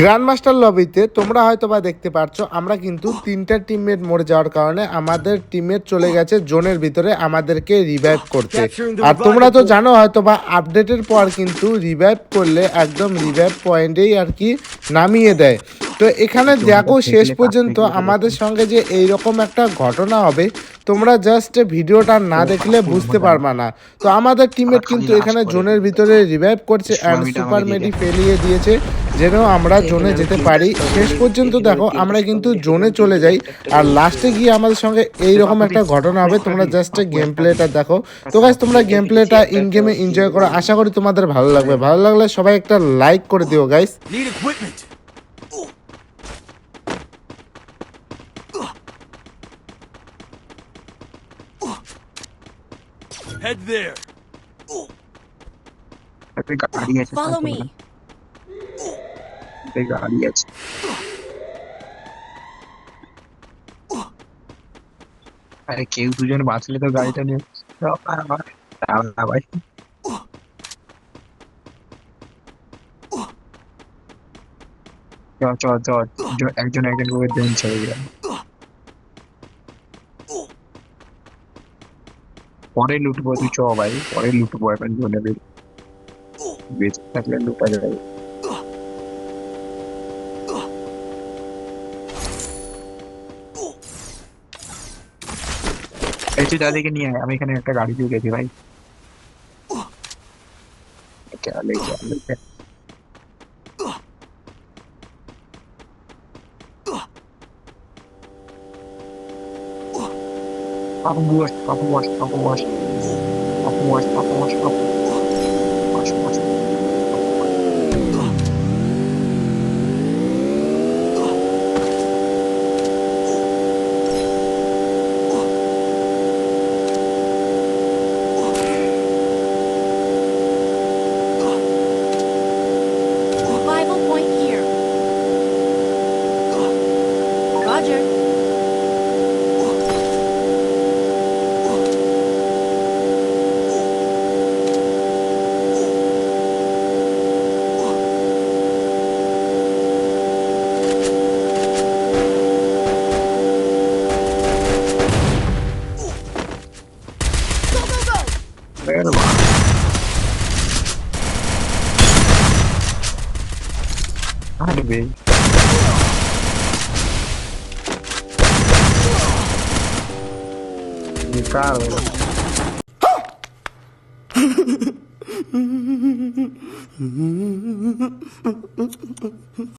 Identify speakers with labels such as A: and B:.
A: Grand master লবিতে তোমরা হয়তো বা দেখতে পাচ্ছ আমরা কিন্তু তিনটা টিমমেট মরে যাওয়ার কারণে আমাদের টিমমেট চলে গেছে জোনের ভিতরে আমাদেরকে রিভাইভ করতে। আর তোমরা তো জানো হয়তো বা আপডেটের পর কিন্তু রিভাইভ করলে একদম রিভাইভ পয়েন্টেই আর কি নামিয়ে দেয়। তো এখানে দেখো শেষ পর্যন্ত আমাদের সঙ্গে যে এইরকম একটা ঘটনা হবে তোমরা জাস্ট ভিডিওটা না দেখলে বুঝতে পারবা না। তো আমাদের টিমমেট কিন্তু এখানে জোনের ভিতরে রিভাইভ করছে অ্যান্ড সুপার মেডি ফেলিয়ে দিয়েছে। যেন আমরা জোনে যেতে পারি। শেষ পর্যন্ত দেখো আমরা কিন্তু জোনে চলে যাই। আর লাস্টে গিয়ে আমাদের সঙ্গে এইরকম একটা ঘটনা হবে। তোমরা জাস্ট গেম প্লেটা দেখো। তো গাইজ তোমরা গেম প্লেটা ইন গেমে এনজয় করো। আশা করি তোমাদের ভালো লাগবে। ভালো লাগলে সবাই একটা লাইক করে দিও
B: guys. Head there.
C: Follow me.
D: একটা গাড়ি আছে আরে কেউ দুজন বাঁচলে তো গাড়িটা নিয়ে দাও না ভাই চ চ চ জ- একজন একজন করে দেন ছেড়ে দিলাম পরে লুটবো তুই চ ভাই পরে লুটবো এখন জোনে বের- বেঁচে থাকলে লুটা যাবে এই তুই দাদিকে নিয়ে আয় আমি এখানে একটা গাড়ি দিয়ে গেছি ভাই চলে চলে Papa wash, Papa wash, Papa wash, Papa wash, Papa wash, Papa wash, Pera lá. Ai, velho. Cara.